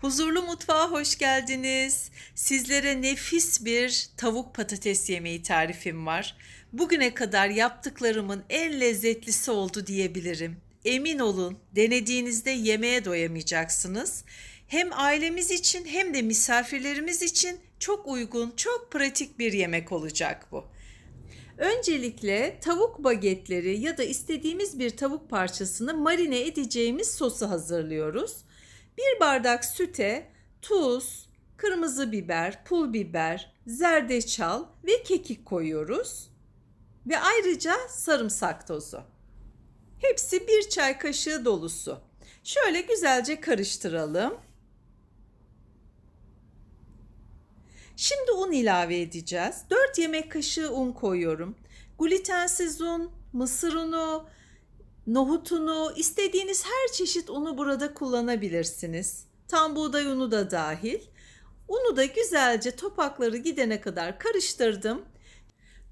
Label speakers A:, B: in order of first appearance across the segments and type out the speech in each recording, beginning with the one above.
A: Huzurlu mutfağa hoş geldiniz. Sizlere nefis bir tavuk patates yemeği tarifim var. Bugüne kadar yaptıklarımın en lezzetlisi oldu diyebilirim. Emin olun denediğinizde yemeğe doyamayacaksınız. Hem ailemiz için hem de misafirlerimiz için çok uygun, çok pratik bir yemek olacak bu. Öncelikle tavuk bagetleri ya da istediğimiz bir tavuk parçasını marine edeceğimiz sosu hazırlıyoruz. Bir bardak süte tuz, kırmızı biber, pul biber, zerdeçal ve kekik koyuyoruz. Ve ayrıca sarımsak tozu. Hepsi bir çay kaşığı dolusu. Şöyle güzelce karıştıralım. Şimdi un ilave edeceğiz. 4 yemek kaşığı un koyuyorum. Glutensiz un, mısır unu, nohut unu, istediğiniz her çeşit unu burada kullanabilirsiniz. Tam buğday unu da dahil. Unu da güzelce topakları gidene kadar karıştırdım.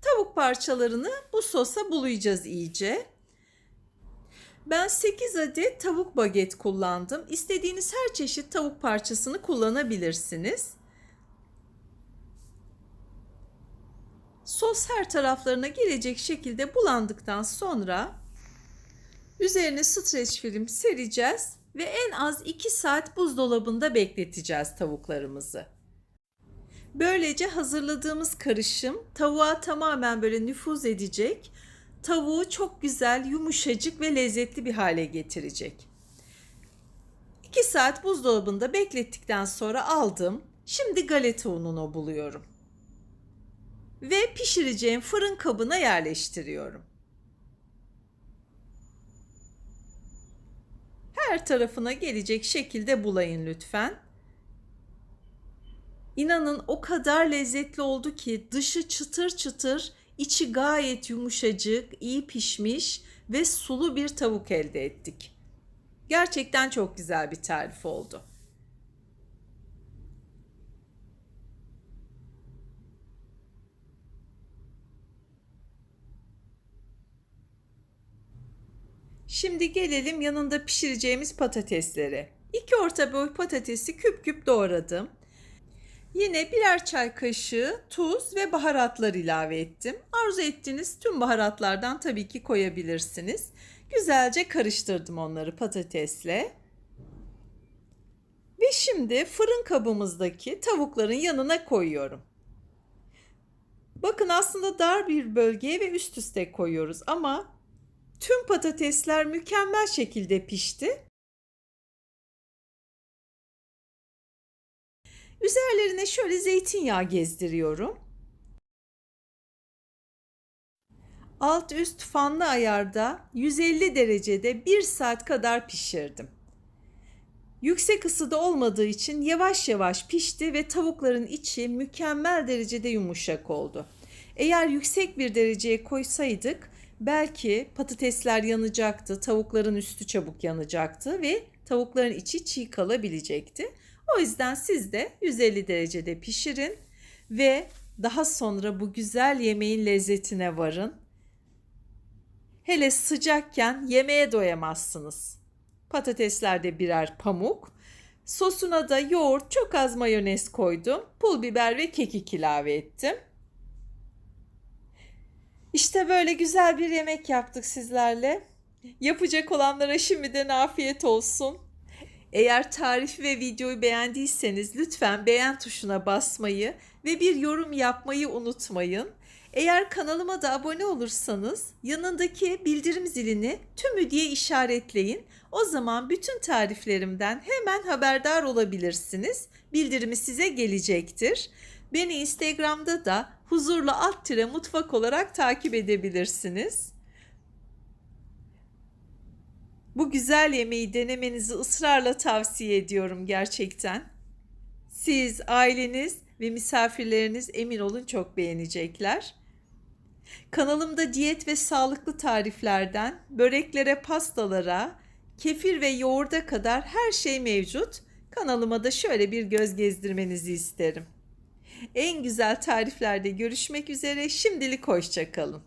A: Tavuk parçalarını bu sosa bulayacağız iyice. Ben 8 adet tavuk baget kullandım. İstediğiniz her çeşit tavuk parçasını kullanabilirsiniz. Sos her taraflarına gelecek şekilde bulandıktan sonra üzerine streç film sereceğiz ve en az 2 saat buzdolabında bekleteceğiz tavuklarımızı. Böylece hazırladığımız karışım tavuğa tamamen böyle nüfuz edecek. Tavuğu çok güzel, yumuşacık ve lezzetli bir hale getirecek. 2 saat buzdolabında beklettikten sonra aldım. Şimdi galeta ununu buluyorum ve pişireceğim fırın kabına yerleştiriyorum. Her tarafına gelecek şekilde bulayın lütfen. İnanın o kadar lezzetli oldu ki dışı çıtır çıtır, içi gayet yumuşacık, iyi pişmiş ve sulu bir tavuk elde ettik. Gerçekten çok güzel bir tarif oldu. Şimdi gelelim yanında pişireceğimiz patateslere. İki orta boy patatesi küp küp doğradım. Yine birer çay kaşığı tuz ve baharatlar ilave ettim. Arzu ettiğiniz tüm baharatlardan tabii ki koyabilirsiniz. Güzelce karıştırdım onları patatesle. Ve şimdi fırın kabımızdaki tavukların yanına koyuyorum. Bakın aslında dar bir bölgeye ve üst üste koyuyoruz ama Tüm patatesler mükemmel şekilde pişti. Üzerlerine şöyle zeytinyağı gezdiriyorum. Alt üst fanlı ayarda 150 derecede 1 saat kadar pişirdim. Yüksek ısıda olmadığı için yavaş yavaş pişti ve tavukların içi mükemmel derecede yumuşak oldu. Eğer yüksek bir dereceye koysaydık belki patatesler yanacaktı, tavukların üstü çabuk yanacaktı ve tavukların içi çiğ kalabilecekti. O yüzden siz de 150 derecede pişirin ve daha sonra bu güzel yemeğin lezzetine varın. Hele sıcakken yemeğe doyamazsınız. Patatesler de birer pamuk. Sosuna da yoğurt, çok az mayonez koydum. Pul biber ve kekik ilave ettim. İşte böyle güzel bir yemek yaptık sizlerle. Yapacak olanlara şimdiden afiyet olsun. Eğer tarifi ve videoyu beğendiyseniz lütfen beğen tuşuna basmayı ve bir yorum yapmayı unutmayın. Eğer kanalıma da abone olursanız yanındaki bildirim zilini tümü diye işaretleyin. O zaman bütün tariflerimden hemen haberdar olabilirsiniz. Bildirimi size gelecektir. Beni Instagram'da da huzurlu alt tire mutfak olarak takip edebilirsiniz. Bu güzel yemeği denemenizi ısrarla tavsiye ediyorum gerçekten. Siz, aileniz ve misafirleriniz emin olun çok beğenecekler. Kanalımda diyet ve sağlıklı tariflerden böreklere, pastalara, kefir ve yoğurda kadar her şey mevcut. Kanalıma da şöyle bir göz gezdirmenizi isterim. En güzel tariflerde görüşmek üzere. Şimdilik hoşçakalın.